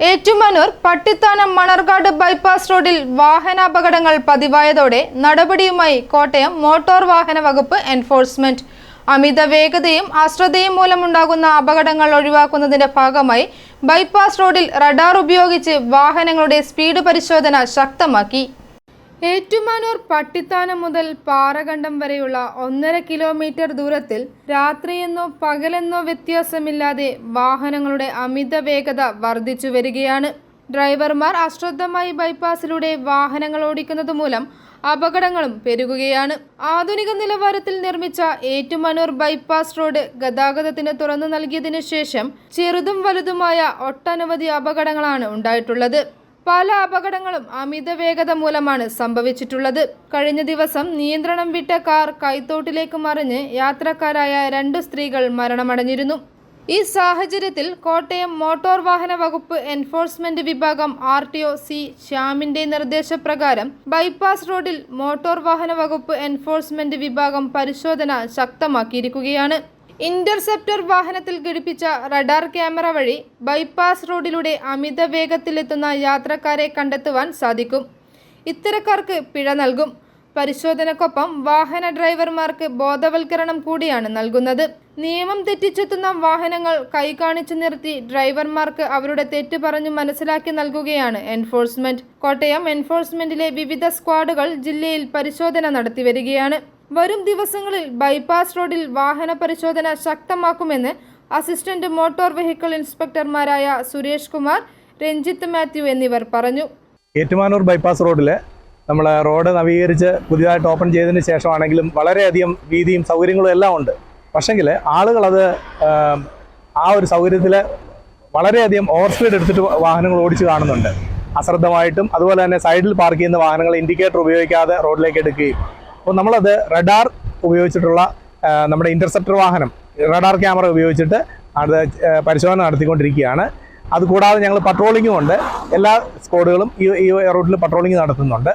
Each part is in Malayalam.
ഏറ്റുമാനൂർ പട്ടിത്താനം മണർകാട് ബൈപ്പാസ് റോഡിൽ വാഹനാപകടങ്ങൾ പതിവായതോടെ നടപടിയുമായി കോട്ടയം മോട്ടോർ വാഹന വകുപ്പ് എൻഫോഴ്സ്മെന്റ്. അമിത വേഗതയും അശ്രദ്ധയും മൂലമുണ്ടാകുന്ന അപകടങ്ങൾ ഒഴിവാക്കുന്നതിന്റെ ഭാഗമായി ബൈപ്പാസ് റോഡിൽ റഡാർ ഉപയോഗിച്ച് വാഹനങ്ങളുടെ സ്പീഡ് പരിശോധന ശക്തമാക്കി. ഏറ്റുമാനൂർ പട്ടിത്താനം മുതൽ പാറകണ്ടം വരെയുള്ള ഒന്നര കിലോമീറ്റർ ദൂരത്തിൽ രാത്രിയെന്നോ പകലെന്നോ വ്യത്യാസമില്ലാതെ വാഹനങ്ങളുടെ അമിത വേഗത വർദ്ധിച്ചു വരികയാണ്. ഡ്രൈവർമാർ അശ്രദ്ധമായി ബൈപ്പാസിലൂടെ വാഹനങ്ങൾ ഓടിക്കുന്നത് മൂലം അപകടങ്ങളും പെരുകുകയാണ്. ആധുനിക നിലവാരത്തിൽ നിർമ്മിച്ച ഏറ്റുമാനൂർ ബൈപ്പാസ് റോഡ് ഗതാഗതത്തിന് തുറന്നു നൽകിയതിനു ശേഷം ചെറുതും വലുതുമായ ഒട്ടനവധി അപകടങ്ങളാണ് ഉണ്ടായിട്ടുള്ളത്. പല അപകടങ്ങളും അമിത വേഗത മൂലമാണ് സംഭവിച്ചിട്ടുള്ളത്. കഴിഞ്ഞ ദിവസം നിയന്ത്രണം വിട്ട കാർ കൈത്തോട്ടിലേക്ക് മറിഞ്ഞ് യാത്രക്കാരായ രണ്ട് സ്ത്രീകൾ മരണമടഞ്ഞിരുന്നു. ഈ സാഹചര്യത്തിൽ കോട്ടയം മോട്ടോർ വാഹന വകുപ്പ് എൻഫോഴ്സ്മെന്റ് വിഭാഗം ആർ ടി ഒ സി ശ്യാമിന്റെ നിർദ്ദേശപ്രകാരം ബൈപ്പാസ് റോഡിൽ മോട്ടോർ വാഹന വകുപ്പ് എൻഫോഴ്സ്മെന്റ് വിഭാഗം പരിശോധന ശക്തമാക്കിയിരിക്കുകയാണ്. ഇന്റർസെപ്റ്റർ വാഹനത്തിൽ ഘടിപ്പിച്ച റഡാർ ക്യാമറ വഴി ബൈപ്പാസ് റോഡിലൂടെ അമിത വേഗത്തിലെത്തുന്ന യാത്രക്കാരെ കണ്ടെത്തുവാൻ സാധിക്കും. ഇത്തരക്കാർക്ക് പിഴ നൽകും. പരിശോധനക്കൊപ്പം വാഹന ഡ്രൈവർമാർക്ക് ബോധവൽക്കരണം കൂടിയാണ് നൽകുന്നത്. നിയമം തെറ്റിച്ചെത്തുന്ന വാഹനങ്ങൾ കൈ കാണിച്ചു നിർത്തി ഡ്രൈവർമാർക്ക് അവരുടെ തെറ്റ് പറഞ്ഞു മനസ്സിലാക്കി നൽകുകയാണ് എൻഫോഴ്സ്മെന്റ്. കോട്ടയം എൻഫോഴ്സ്മെന്റിലെ വിവിധ സ്ക്വാഡുകൾ ജില്ലയിൽ പരിശോധന നടത്തി വരികയാണ്. വരും ദിവസങ്ങളിൽ ബൈപ്പാസ് റോഡിൽ വാഹന പരിശോധന ശക്തമാക്കുമെന്ന് അസിസ്റ്റന്റ് മോട്ടോർ വെഹിക്കിൾ ഇൻസ്പെക്ടർമാരായ സുരേഷ് കുമാർ രഞ്ജിത്ത് മാത്യു എന്നിവർ പറഞ്ഞു. ഏറ്റുമാനൂർ ബൈപ്പാസ് റോഡിലെ നമ്മൾ റോഡ് നവീകരിച്ച് പുതിയതായിട്ട് ഓപ്പൺ ചെയ്തതിന് ശേഷമാണെങ്കിലും വളരെയധികം വീതിയും സൗകര്യങ്ങളും എല്ലാം ഉണ്ട്. പക്ഷെങ്കിൽ ആളുകളത് ആം, ഒരു സൗകര്യത്തിൽ വളരെയധികം ഓവർ സ്പീഡ് എടുത്തിട്ട് വാഹനങ്ങൾ ഓടിച്ച് കാണുന്നുണ്ട്. അശ്രദ്ധമായിട്ടും അതുപോലെ തന്നെ സൈഡിൽ പാർക്ക് ചെയ്യുന്ന വാഹനങ്ങൾ ഇൻഡിക്കേറ്റർ ഉപയോഗിക്കാതെ റോഡിലേക്ക് എടുക്കുകയും അപ്പോൾ നമ്മളത് റഡാർ ഉപയോഗിച്ചിട്ടുള്ള നമ്മുടെ ഇന്റർസെപ്റ്റർ വാഹനം റഡാർ ക്യാമറ ഉപയോഗിച്ചിട്ട് അത് പരിശോധന നടത്തിക്കൊണ്ടിരിക്കുകയാണ്. അതുകൂടാതെ ഞങ്ങൾ പട്രോളിങ്ങും ഉണ്ട്. എല്ലാ സ്ക്വാഡുകളും ഈ ഈ റൂട്ടിൽ പട്രോളിംഗ് നടത്തുന്നുണ്ട്.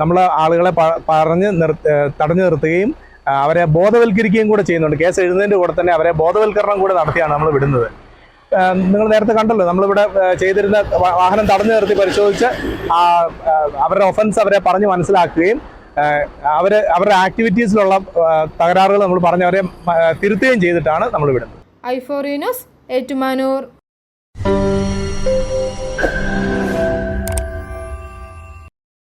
നമ്മൾ ആളുകളെ പറഞ്ഞ് നിർ തടഞ്ഞു നിർത്തുകയും അവരെ ബോധവൽക്കരിക്കുകയും കൂടെ ചെയ്യുന്നുണ്ട്. കേസ് എഴുതുന്നതിന്റെ കൂടെ തന്നെ അവരെ ബോധവൽക്കരണം കൂടെ നടത്തിയാണ് നമ്മൾ വിടുന്നത്. നിങ്ങൾ നേരത്തെ കണ്ടല്ലോ നമ്മളിവിടെ ചെയ്തിരുന്ന വാഹനം തടഞ്ഞു നിർത്തി പരിശോധിച്ച് അവരുടെ ഒഫൻസ് അവരെ പറഞ്ഞ് മനസ്സിലാക്കുകയും അവർ അവരുടെ ആക്ടിവിറ്റീസിലുള്ള തകരാറുകൾ നമ്മൾ പറഞ്ഞവരെ തിരുത്തുകയും ചെയ്തിട്ടാണ് നമ്മൾ വിടുന്നത് ഐ ഫോർ ന്യൂസ് ഏറ്റുമാനൂർ.